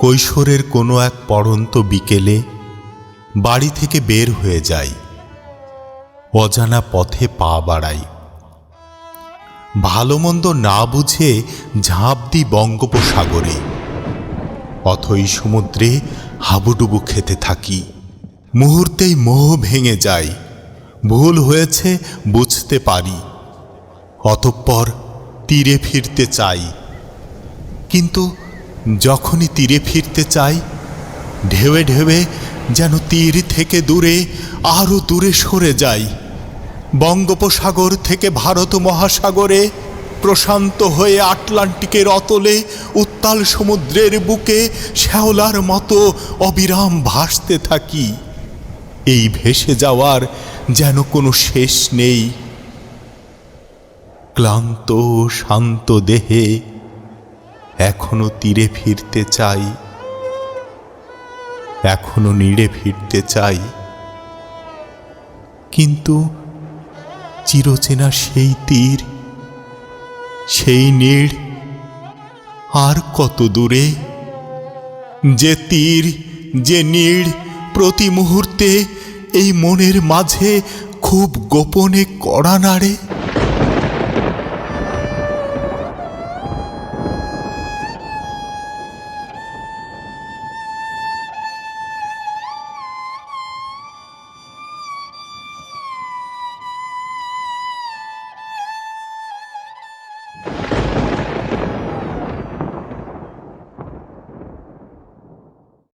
কৈশোরের কোনো এক পড়ন্ত বিকেলে বাড়ি থেকে বের হয়ে যাই। অজানা পথে পা বাড়াই। ভালো মন্দ না বুঝে ঝাঁপ দিই বঙ্গোপসাগরে। অথই সমুদ্রে হাবুডুবু খেতে থাকি। মুহূর্তেই মোহ ভেঙে যায় ভুল হয়েছে বুঝতে পারি। অতঃপর তীরে ফিরতে চাই। কিন্তু যখনই তীরে ফিরতে চাই ঢেউে ঢেউে যেন তীর থেকে দূরে আরও দূরে সরে যাই। বঙ্গোপসাগর থেকে ভারত মহাসাগরে প্রশান্ত হয়ে আটলান্টিকের অতলে উত্তাল সমুদ্রের বুকে শ্যাওলার মতো অবিরাম ভাসতে থাকি। এই ভেসে যাওয়ার যেন কোনো শেষ নেই। ক্লান্ত শান্ত দেহে এখনও তীরে ফিরতে চাই। এখনও নিড়ে ফিরতে চাই। কিন্তু চিরচেনা সেই তীর, সেই নীড় আর কত দূরে? যে তীর, যে নীড় প্রতি মুহূর্তে এই মনের মাঝে খুব গোপনে কড়া নাড়ে। you